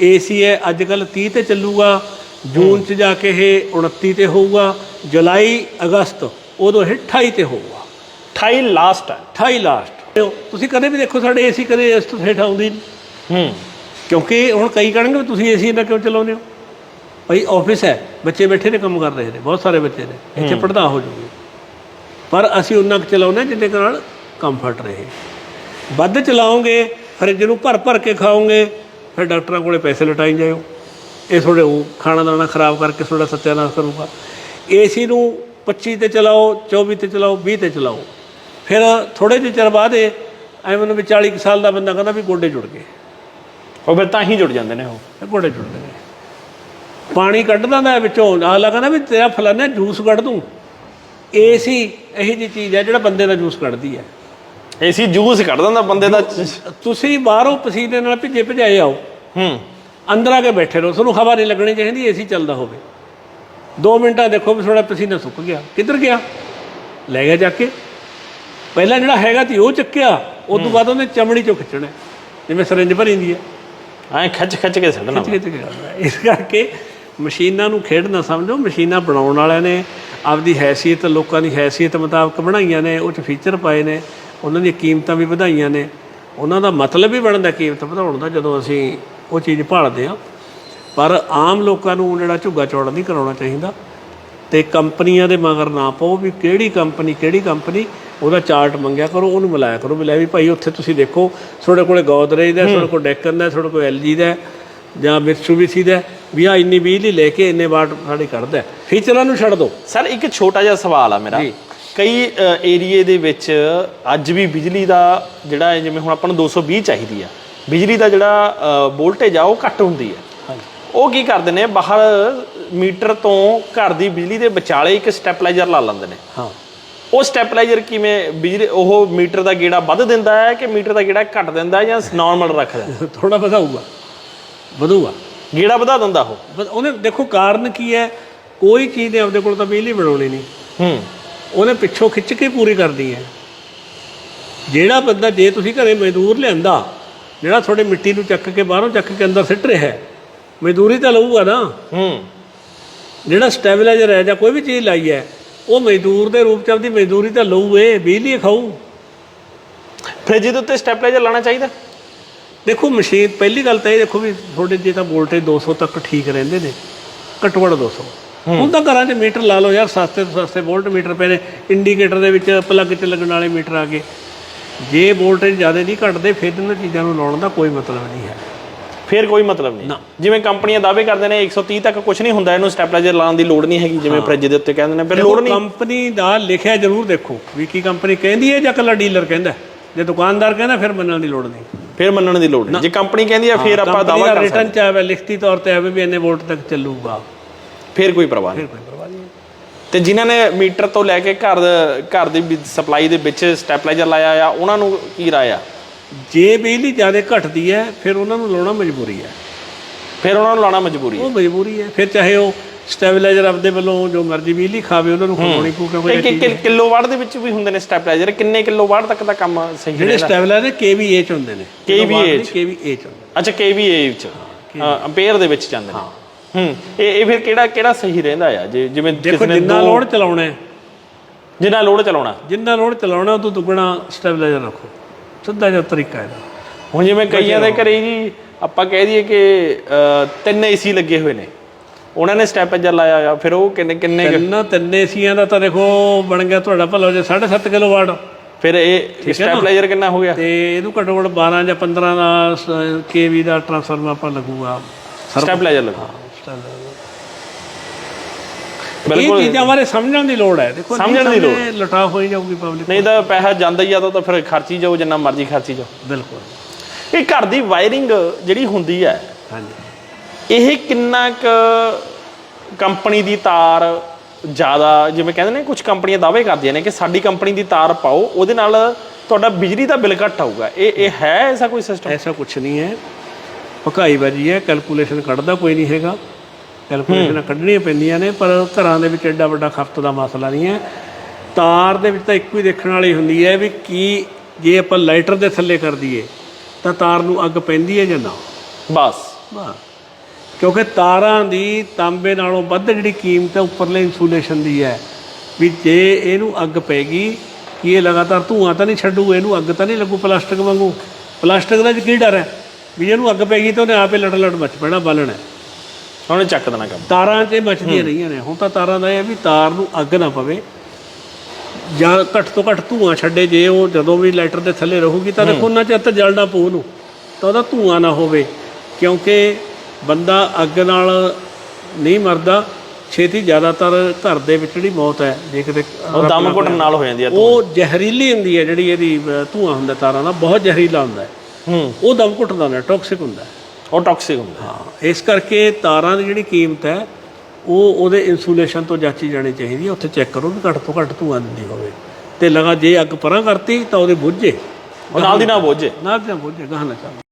AC ਹੈ ਅੱਜ ਕੱਲ 30 ਤੇ ਚੱਲੂਗਾ ਜੂਨ ਚ ਜਾ ਕੇ ਇਹ 29 ਤੇ ਹੋਊਗਾ ਜੁਲਾਈ ਅਗਸਤ ਉਦੋਂ ਇਹ 28 ਤੇ ਹੋਊਗਾ। 28 ਲਾਸਟ ਹੈ। 28 ਲਾਸਟ ਤੁਸੀਂ ਕਦੇ ਵੀ ਦੇਖੋ ਸਾਡੇ ਏਸੀ ਕਦੇ ਇਸ ਤੋਂ ਹੇਠ ਆਉਂਦੀ ਨਹੀਂ। ਹੂੰ। ਕਿਉਂਕਿ ਹੁਣ ਕਈ ਕਹਿਣਗੇ ਤੁਸੀਂ ਏਸੀ ਨਾ ਕਿਉਂ ਚਲਾਉਂਦੇ ਹੋ? ਭਾਈ ਆਫਿਸ ਹੈ ਬੱਚੇ ਬੈਠੇ ਨੇ ਕੰਮ ਕਰ ਰਹੇ ਨੇ ਬਹੁਤ ਸਾਰੇ ਬੱਚੇ ਨੇ ਇੱਥੇ ਪੜਦਾ ਹੋ ਜੂਗੀ ਪਰ ਅਸੀਂ ਉਹਨਾਂ ਕੁ ਚਲਾਉਂਦੇ ਹਾਂ ਜਿੰਨੇ ਨਾਲ ਕੰਫਰਟ ਰਹੇ। ਵੱਧ ਚਲਾਓਗੇ ਫਰਿੱਜ ਨੂੰ ਭਰ ਭਰ ਕੇ ਖਾਓਗੇ ਫਿਰ ਡਾਕਟਰਾਂ ਕੋਲੇ ਪੈਸੇ ਲਟਾਈ ਜਾਓ ਇਹ ਤੁਹਾਡੇ ਉਹ ਖਾਣਾ ਦਾਣਾ ਖਰਾਬ ਕਰਕੇ ਤੁਹਾਡਾ ਸੱਤਿਆਨਾਸ਼ ਕਰੂਗਾ। ਏਸੀ ਨੂੰ 25 ਤੇ ਚਲਾਓ 24 ਤੇ ਚਲਾਓ 20 ਤੇ ਚਲਾਓ। ਫਿਰ ਥੋੜੇ ਜਿਹੇ ਚਿਰ ਬਾਅਦ ਇਹ ਐ ਮੈਨੂੰ ਵੀ 40 ਕੁ ਸਾਲ ਦਾ ਬੰਦਾ ਕਹਿੰਦਾ ਵੀ ਗੋਡੇ ਜੁੜ ਗਏ। ਉਹ ਫਿਰ ਤਾਂ ਹੀ ਜੁੜ ਜਾਂਦੇ ਨੇ ਉਹ। ਘੋੜੇ ਜੁੜਦੇ ਨੇ। ਪਾਣੀ ਕੱਢ ਦਿੰਦਾ ਹੈ ਵਿੱਚੋਂ ਆਲਾ ਕਹਿੰਦਾ ਵੀ ਤੇਰਾ ਫਲਾਨਾ ਜੂਸ ਕੱਢ ਦੂੰ। ਏਸੀ ਇਹੀ ਜੀ ਚੀਜ਼ ਹੈ ਜਿਹੜਾ ਬੰਦੇ ਦਾ ਜੂਸ ਕੱਢਦੀ ਹੈ। ਏਸੀ ਜੂਸ ਕੱਢ ਦਿੰਦਾ ਬੰਦੇ ਦਾ। ਤੁਸੀਂ ਬਾਹਰੋਂ ਪਸੀਨੇ ਨਾਲ ਭਿੱਜੇ ਭਜਾਏ ਆਓ। ਹੂੰ। ਅੰਦਰ ਆ ਕੇ ਬੈਠੇ ਰਹੋ ਤੁਹਾਨੂੰ ਹਵਾ ਨਹੀਂ ਲੱਗਣੀ ਚਾਹੀਦੀ ਏਸੀ ਚੱਲਦਾ ਹੋਵੇ। 2 ਮਿੰਟਾਂ ਦੇਖੋ ਵੀ ਥੋੜਾ ਪਸੀਨਾ ਸੁੱਕ ਗਿਆ। ਕਿੱਧਰ ਗਿਆ? ਲੈ ਗਿਆ ਜਾ ਕੇ। ਪਹਿਲਾਂ ਜਿਹੜਾ ਹੈਗਾ ਤੀ ਉਹ ਚੱਕਿਆ ਉਸ ਤੋਂ ਬਾਅਦ ਉਹਨੇ ਚਮੜੀ ਚੋਂ ਖਿੱਚਣਾ ਜਿਵੇਂ ਸਰਿੰਜ ਭਰੀ ਹੁੰਦੀ ਹੈ। ਐ ਖਿੱਚ ਖਿੱਚ ਕੇ ਛੱਡਣਾ। ਇਸ ਕਰਕੇ ਮਸ਼ੀਨਾਂ ਨੂੰ ਖੇਡ ਨਾ ਸਮਝੋ ਮਸ਼ੀਨਾਂ ਬਣਾਉਣ ਵਾਲਿਆਂ ਨੇ ਆਪਦੀ ਹੈਸੀਅਤ ਲੋਕਾਂ ਦੀ ਹੈਸੀਅਤ ਮੁਤਾਬਕ ਬਣਾਈਆਂ ਨੇ ਉਹ ਚ ਫੀਚਰ ਪਾਏ ਨੇ। ਉਹਨਾਂ ਦੀਆਂ ਕੀਮਤਾਂ ਵੀ ਵਧਾਈਆਂ ਨੇ। ਉਹਨਾਂ ਦਾ ਮਤਲਬ ਵੀ ਬਣਦਾ ਕੀਮਤ ਵਧਾਉਣ ਦਾ ਜਦੋਂ ਅਸੀਂ ਉਹ ਚੀਜ਼ ਭਾਲਦੇ ਆ ਪਰ ਆਮ ਲੋਕਾਂ ਨੂੰ ਜਿਹੜਾ ਝੁੱਗਾ ਚੌੜਾ ਨਹੀਂ ਕਰਾਉਣਾ ਚਾਹੀਦਾ। ਤੇ ਕੰਪਨੀਆਂ ਦੇ ਮਗਰ ਨਾ ਪਾਓ ਵੀ ਕਿਹੜੀ ਕੰਪਨੀ ਕਿਹੜੀ ਕੰਪਨੀ ਉਹਦਾ ਚਾਰਟ ਮੰਗਿਆ ਕਰੋ ਉਹਨੂੰ ਮਿਲਾਇਆ ਕਰੋ ਵੀ ਲੈ ਵੀ ਭਾਈ ਉੱਥੇ ਤੁਸੀਂ ਦੇਖੋ ਤੁਹਾਡੇ ਕੋਲੇ ਗੋਦਰੇਜ ਦਾ ਤੁਹਾਡੇ ਕੋਲ ਡੈਕਨ ਦਾ ਤੁਹਾਡੇ ਕੋਲ ਐਲਜੀ ਦਾ ਜਾਂ ਮਿਤਸੂਬੀਸੀ ਦਾ ਵੀ ਆ ਇੰਨੀ ਬਿਜਲੀ ਲੈ ਕੇ ਇੰਨੇ ਵਾਟ ਸਾਡੇ ਕੱਢਦਾ ਫੀਚਰਾਂ ਨੂੰ ਛੱਡ ਦਿਓ। ਸਰ ਇੱਕ ਛੋਟਾ ਜਿਹਾ ਸਵਾਲ ਆ ਮੇਰਾ। ਕਈ ਏਰੀਏ ਦੇ ਵਿੱਚ ਅੱਜ ਵੀ ਬਿਜਲੀ ਦਾ ਜਿਹੜਾ ਹੈ, ਜਿਵੇਂ ਹੁਣ ਆਪਾਂ ਨੂੰ 220 ਚਾਹੀਦੀ ਆ ਬਿਜਲੀ ਦਾ ਜਿਹੜਾ ਵੋਲਟੇਜ ਆ ਉਹ ਘੱਟ ਹੁੰਦੀ ਹੈ ਹਾਂਜੀ। ਉਹ ਕੀ ਕਰਦੇ ਨੇ ਬਾਹਰ ਮੀਟਰ ਤੋਂ ਘਰ ਦੀ ਬਿਜਲੀ ਦੇ ਵਿਚਾਲੇ ਇੱਕ ਸਟੈਪਲਾਈਜ਼ਰ ਲਾ ਲੈਂਦੇ ਨੇ। ਹਾਂ। ਉਹ ਸਟੈਪਲਾਈਜ਼ਰ ਕਿਵੇਂ ਬਿਜਲੀ ਉਹ ਮੀਟਰ ਦਾ ਗੇੜਾ ਵੱਧ ਦਿੰਦਾ ਹੈ ਕਿ ਮੀਟਰ ਦਾ ਗੇੜਾ ਘੱਟ ਦਿੰਦਾ ਹੈ ਜਾਂ ਨਾਰਮਲ ਰੱਖਦਾ? ਥੋੜਾ ਵਧਾਊਗਾ। ਵਧੂਗਾ। ਗੇੜਾ ਵਧਾ ਦਿੰਦਾ ਉਹ। ਉਹਨੇ ਦੇਖੋ ਕਾਰਨ ਕੀ ਹੈ? ਕੋਈ ਚੀਜ਼ ਨੇ ਆਪਦੇ ਕੋਲ ਤਾਂ ਬਿਜਲੀ ਬਣਾਉਣੀ ਨਹੀਂ। ਹੂੰ। ਉਹਨੇ ਪਿੱਛੋਂ ਖਿੱਚ ਕੇ ਪੂਰੀ ਕਰਦੀ ਹੈ। ਜਿਹੜਾ ਬੰਦਾ ਜੇ ਤੁਸੀਂ ਘਰੇ ਮਜ਼ਦੂਰ ਲਿਆਂਦਾ ਜਿਹੜਾ ਤੁਹਾਡੇ ਮਿੱਟੀ ਨੂੰ ਚੱਕ ਕੇ ਬਾਹਰੋਂ ਚੱਕ ਕੇ ਅੰਦਰ ਸਿੱਟ ਰਿਹਾ ਹੈ ਮਜ਼ਦੂਰੀ ਤਾਂ ਲਊਗਾ ਨਾ। ਹੂੰ। ਜਿਹੜਾ ਸਟੈਬਲਾਈਜ਼ਰ ਹੈ ਜਾਂ ਕੋਈ ਵੀ ਚੀਜ਼ ਲਾਈ ਹੈ ਉਹ ਮਜ਼ਦੂਰ ਦੇ ਰੂਪ ਚ ਆਪਦੀ ਮਜ਼ਦੂਰੀ ਤਾਂ ਲਊ ਏ ਬਿਜਲੀ ਖਾਊ। ਫ੍ਰਿਜ ਦੇ ਉੱਤੇ ਸਟੈਪਲਾਈਜ਼ਰ ਲਾਣਾ ਚਾਹੀਦਾ? ਦੇਖੋ ਮਸ਼ੀਨ ਪਹਿਲੀ ਗੱਲ ਤਾਂ ਇਹ ਦੇਖੋ ਵੀ ਤੁਹਾਡੇ ਜੇ ਤਾਂ ਵੋਲਟੇਜ 200 ਤੱਕ ਠੀਕ ਰਹਿੰਦੇ ਨੇ ਘੱਟੋ ਘੱਟ 200 ਹੁਣ ਤਾਂ ਘਰਾਂ 'ਚ ਮੀਟਰ ਲਾ ਲਓ ਯਾਰ ਸਸਤੇ ਤੋਂ ਸਸਤੇ ਵੋਲਟ ਮੀਟਰ ਪਏ ਨੇ ਇੰਡੀਕੇਟਰ ਦੇ ਵਿੱਚ ਪਲੱਗ 'ਚ ਲੱਗਣ ਵਾਲੇ ਮੀਟਰ ਆ ਗਏ। ਜੇ ਵੋਲਟੇਜ ਜ਼ਿਆਦਾ ਨਹੀਂ ਘਟਦੇ ਫਿਰ ਇਹਨਾਂ ਚੀਜ਼ਾਂ ਨੂੰ ਲਾਉਣ ਦਾ ਕੋਈ ਮਤਲਬ ਨਹੀਂ ਹੈ। ਫਿਰ ਕੋਈ ਮਤਲਬ ਨਹੀਂ। ਜਿਵੇਂ ਕੰਪਨੀਆਂ ਦਾਅਵੇ ਕਰਦੇ ਨੇ 130 ਤੱਕ ਕੁਝ ਨਹੀਂ ਹੁੰਦਾ ਇਹਨੂੰ ਸਟੈਪਲਾਈਜ਼ਰ ਲਾਉਣ ਦੀ ਲੋੜ ਨਹੀਂ ਹੈਗੀ ਜਿਵੇਂ ਫ੍ਰਿਜ ਦੇ ਉੱਤੇ ਕਹਿੰਦੇ ਨੇ ਫਿਰ ਲੋੜ ਨਹੀਂ। ਕੰਪਨੀ ਦਾ ਲਿਖਿਆ ਜ਼ਰੂਰ ਦੇਖੋ ਵੀ ਕੀ ਕੰਪਨੀ ਕਹਿੰਦੀ ਹੈ ਜਾਂ ਕੱਲਾ ਡੀਲਰ ਕਹਿੰਦਾ ਜੇ ਦੁਕਾਨਦਾਰ ਕਹਿੰਦਾ ਫਿਰ ਮੰਨਣ ਦੀ ਲੋੜ ਨਹੀਂ। ਫਿਰ ਮੰਨਣ ਦੀ ਲੋੜ ਨਹੀਂ। ਜੇ ਕੰਪਨੀ ਕਹਿੰਦੀ ਆ ਫਿਰ ਆਪਾਂ ਦਾਅਵਾ ਕਰ ਸਕਦੇ ਰਿਟਰਨ ਚ ਆਵੇ ਲਿਖਤੀ ਤੌਰ ਤੇ ਆਵੇ ਵੀ ਇੰਨੇ ਵੋਲਟ ਤੱਕ ਚੱਲੂਗਾ। ਫਿਰ ਕੋਈ ਪਰਵਾਹ ਨਹੀਂ। ਫਿਰ ਕੋਈ ਪਰਵਾਹ ਨਹੀਂ ਤੇ ਜਿਨ੍ਹਾਂ ਨੇ ਮੀਟਰ ਤੋਂ ਲੈ ਕੇ ਘਰ ਘਰ ਦੀ ਸਪਲਾਈ ਦੇ ਵਿੱਚ ਸਟੈਪਲਾਈਜ਼ਰ ਲਾਇਆ ਆ ਉਹਨਾਂ ਨੂੰ ਕੀ ਰਾਇਆ ਜੇ ਬਿਜਲੀ ਜ਼ਿਆਦਾ ਘਟਦੀ ਹੈ ਫਿਰ ਉਹਨਾਂ ਨੂੰ ਲਾਉਣਾ ਮਜਬੂਰੀ ਹੈ। ਫਿਰ ਉਹਨਾਂ ਨੂੰ ਲਾਉਣਾ ਮਜਬੂਰੀ ਹੈ। ਉਹ ਮਜਬੂਰੀ ਹੈ। ਫਿਰ ਚਾਹੇ ਉਹ ਸਟੈਬਲਾਈਜ਼ਰ ਆਪਦੇ ਵੱਲੋਂ ਜੋ ਮਰਜ਼ੀ ਬਿਜਲੀ ਖਾਵੇ ਉਹਨਾਂ ਨੂੰ ਖਵਾਉਣੀ ਪਊ ਕਿਉਂਕਿ ਕਿ ਕਿਲੋਵਾਟ ਦੇ ਵਿੱਚ ਵੀ ਹੁੰਦੇ ਨੇ ਸਟੈਪਲਾਈਜ਼ਰ ਕਿੰਨੇ ਕਿਲੋਵਾਟ ਤੱਕ ਦਾ ਕੰਮ ਸਹੀ ਜਿਹੜੇ ਸਟੈਬਲਾਈਜ਼ਰ ਕੇਵੀਏ ਚ ਹੁੰਦੇ ਨੇ। KVA ਚ। ਕੇਵੀਏ ਚ ਅੱਛਾ ਕੇਵੀਏ ਵਿੱਚ ਅੰਪੇਅਰ ਦੇ ਵਿੱਚ ਜਾਂਦੇ ਨੇ। ਹੂੰ ਇਹ ਇਹ ਫਿਰ ਕਿਹੜਾ ਕਿਹੜਾ ਸਹੀ ਰਹਿੰਦਾ ਆ? ਜੇ ਜਿਵੇਂ ਦੇਖੋ ਕਿਸੇ ਨੇ ਜਿੰਨਾ ਲੋਡ ਚਲਾਉਣਾ ਹੈ। ਜਿੰਨਾ ਲੋਡ ਚਲਾਉਣਾ। ਜਿੰਨਾ ਲੋਡ ਚਲਾਉਣਾ ਉਹ ਤੋਂ ਦੁੱਗਣਾ ਸਟੈਬਲਾਈਜ਼ਰ ਰੱਖੋ। ਸਿੱਧਾ ਜਿਹਾ ਤਰੀਕਾ ਇਹਦਾ। ਹੁਣ ਜਿਵੇਂ ਕਈਆਂ ਦੇ ਘਰੇ ਜੀ ਆਪਾਂ ਕਹਿ ਦਈਏ ਕਿ ਤਿੰਨ ਏਸੀ ਲੱਗੇ ਹੋਏ ਨੇ। ਉਹਨਾਂ ਨੇ ਸਟੈਪਲਾਈਜ਼ਰ ਲਾਇਆ ਆ ਫਿਰ ਉਹ ਕਿੰਨੇ ਕਿੰਨੇ ਕੁ- ਤਿੰਨ ਤਿੰਨ ਏਸੀਆਂ ਦਾ ਤਾਂ ਦੇਖੋ ਬਣ ਗਿਆ ਤੁਹਾਡਾ ਭਲਾ ਜੇ 7.5 ਕਿਲੋਵਾਟ ਫਿਰ ਇਹ ਸਟੈਪਲਾਈਜ਼ਰ ਕਿੰਨਾ ਹੋ ਗਿਆ? ਤੇ ਇਹਨੂੰ ਘੱਟੋ ਘੱਟ 12 ਜਾਂ 15 ਦਾ ਕੇਵੀ ਦਾ ਟਰਾਂਸਫਾਰਮਰ ਆਪਾਂ ਲੱਗੂਗਾ। ਸਟੈਪਲਾਈਜ਼ਰ ਲੱਗਾ। ਇਹ ਬਿਲਕੁਲ। ਚੀਜ਼ਾਂ ਬਾਰੇ ਸਮਝਣ ਦੀ ਲੋੜ ਹੈ। ਦੇਖੋ ਸਮਝਣ ਦੀ ਲੋੜ। ਲਟਾ ਹੋਈ ਜਾਊਗੀ ਪਬਲਿਕ ਨਹੀਂ ਤਾਂ ਪੈਸਾ ਜਾਂਦਾ ਹੀ ਆ ਤਾਂ ਫਿਰ ਖਰਚੀ ਜਾਓ ਜਿੰਨਾ ਮਰਜ਼ੀ ਖਰਚੀ ਜਾਓ ਬਿਲਕੁਲ। ਇਹ ਘਰ ਦੀ ਵਾਇਰਿੰਗ ਜਿਹੜੀ ਹੁੰਦੀ ਹੈ ਹਾਂਜੀ। ਇਹ ਕਿੰਨਾ ਕੁ ਕੰਪਨੀ ਦੀ ਤਾਰ ਜ਼ਿਆਦਾ ਜਿਵੇਂ ਕਹਿੰਦੇ ਨੇ ਕੁਝ ਕੰਪਨੀਆਂ ਦਾਅਵੇ ਕਰਦੀਆਂ ਨੇ ਕਿ ਸਾਡੀ ਕੰਪਨੀ ਦੀ ਤਾਰ ਪਾਓ ਉਹਦੇ ਨਾਲ ਤੁਹਾਡਾ ਬਿਜਲੀ ਦਾ ਬਿੱਲ ਘੱਟ ਆਊਗਾ। ਇਹ ਇਹ ਹੈ ਐਸਾ ਕੋਈ ਸਿਸਟਮ ਐਸਾ ਕੁਝ ਨਹੀਂ ਹੈ। ਭਕਾਈ ਬਾਜੀ ਹੈ ਕੈਲਕੂਲੇਸ਼ਨ ਕੱਢਦਾ ਕੋਈ ਨਹੀਂ ਹੈਗਾ। ਕੈਲਕੂਲੇਸ਼ਨਾਂ ਕੱਢਣੀਆਂ ਪੈਂਦੀਆਂ ਨੇ ਪਰ ਘਰਾਂ ਦੇ ਵਿੱਚ ਐਡਾ ਵੱਡਾ ਖਪਤ ਦਾ ਮਸਲਾ ਨਹੀਂ ਹੈ। ਤਾਰ ਦੇ ਵਿੱਚ ਤਾਂ ਇੱਕੋ ਹੀ ਦੇਖਣ ਵਾਲੀ ਹੁੰਦੀ ਹੈ ਵੀ ਕੀ ਜੇ ਆਪਾਂ ਲਾਈਟਰ ਦੇ ਥੱਲੇ ਕਰ ਦਈਏ ਤਾਂ ਤਾਰ ਨੂੰ ਅੱਗ ਪੈਂਦੀ ਹੈ ਜਾਂ ਨਾ? ਬਸ। ਬਸ। ਕਿਉਂਕਿ ਤਾਰਾਂ ਦੀ ਤਾਂਬੇ ਨਾਲੋਂ ਵੱਧ ਜਿਹੜੀ ਕੀਮਤ ਹੈ ਉੱਪਰਲੇ ਇਨਸੂਲੇਸ਼ਨ ਦੀ ਹੈ। ਵੀ ਜੇ ਇਹਨੂੰ ਅੱਗ ਪੈਗੀ ਕਿ ਇਹ ਲਗਾਤਾਰ ਧੂਆਂ ਤਾਂ ਨਹੀਂ ਛੱਡੂ ਇਹਨੂੰ ਅੱਗ ਤਾਂ ਨਹੀਂ ਲੱਗੂ ਪਲਾਸਟਿਕ ਵਾਂਗੂ? ਪਲਾਸਟਿਕ ਦਾ ਕੀ ਡਰ ਹੈ? ਵੀ ਇਹਨੂੰ ਅੱਗ ਪੈਗੀ ਤਾਂ ਉਹਨੇ ਆਪੇ ਲੜ ਲੜ ਮਚ ਪੈਣਾ ਬਾਲਣਾ ਉਹਨੇ ਚੱਕ ਦੇਣਾ ਕੰਮ। ਤਾਰਾਂ 'ਚ ਮੱਚਦੀਆਂ ਰਹੀਆਂ ਨੇ। ਹੁਣ ਤਾਂ ਤਾਰਾਂ ਦਾ ਇਹ ਹੈ ਵੀ ਤਾਰ ਨੂੰ ਅੱਗ ਨਾ ਪਵੇ। ਜਾਂ ਘੱਟ ਤੋਂ ਘੱਟ ਧੂਆਂ ਛੱਡੇ ਜੇ ਉਹ ਜਦੋਂ ਵੀ ਲਾਈਟਰ ਦੇ ਥੱਲੇ ਰਹੂਗੀ ਤਾਂ ਦੇਖੋ ਉਹਨਾਂ 'ਚ ਤਾਂ ਜਲਣਾ ਪਊ ਉਹਨੂੰ। ਤਾਂ ਉਹਦਾ ਧੂਆਂ ਨਾ ਹੋਵੇ। ਕਿਉਂਕਿ ਬੰਦਾ ਅੱਗ ਨਾਲ ਨਹੀਂ ਮਰਦਾ। ਛੇਤੀ ਜ਼ਿਆਦਾਤਰ ਘਰ ਦੇ ਵਿੱਚ ਜਿਹੜੀ ਮੌਤ ਹੈ ਜੇ ਕਿਤੇ ਉਹ ਦਮ ਘੁੱਟਣ ਨਾਲ ਹੋ ਜਾਂਦੀ ਆ ਉਹ ਜ਼ਹਿਰੀਲੀ ਹੁੰਦੀ ਹੈ ਜਿਹੜੀ ਇਹਦੀ ਧੂਆਂ ਹੁੰਦਾ ਤਾਰਾਂ ਦਾ। ਬਹੁਤ ਜ਼ਹਿਰੀਲਾ ਹੁੰਦਾ ਹੈ ਹੂੰ। ਉਹ ਦਮ ਘੁੱਟਦਾ ਹੁੰਦਾ ਟੌਕਸਿਕ ਹੁੰਦਾ। ਉਹ ਟਾਕਸਿਕ ਹੁੰਦਾ। ਹਾਂ ਇਸ ਕਰਕੇ ਤਾਰਾਂ ਦੀ ਜਿਹੜੀ ਕੀਮਤ ਹੈ ਉਹ ਉਹਦੇ ਇਨਸੂਲੇਸ਼ਨ ਤੋਂ ਜਾਂਚੀ ਜਾਣੀ ਚਾਹੀਦੀ ਹੈ। ਉੱਥੇ ਚੈੱਕ ਕਰੋ ਵੀ ਘੱਟ ਤੋਂ ਘੱਟ ਧੂਆਂ ਦਿੰਦੀ ਹੋਵੇ। ਤੇ ਲਗਾ ਜੇ ਅੱਗ ਪਰਾਂ ਕਰਤੀ ਤਾਂ ਉਹਦੇ ਬੁੱਝੇ ਨਾਲ ਦੀ ਨਾਲ ਬੋਝੇ ਨਾ ਤਾਂ ਬੁੱਝੇ ਗਾਹ ਨਾ ਚੱਲ।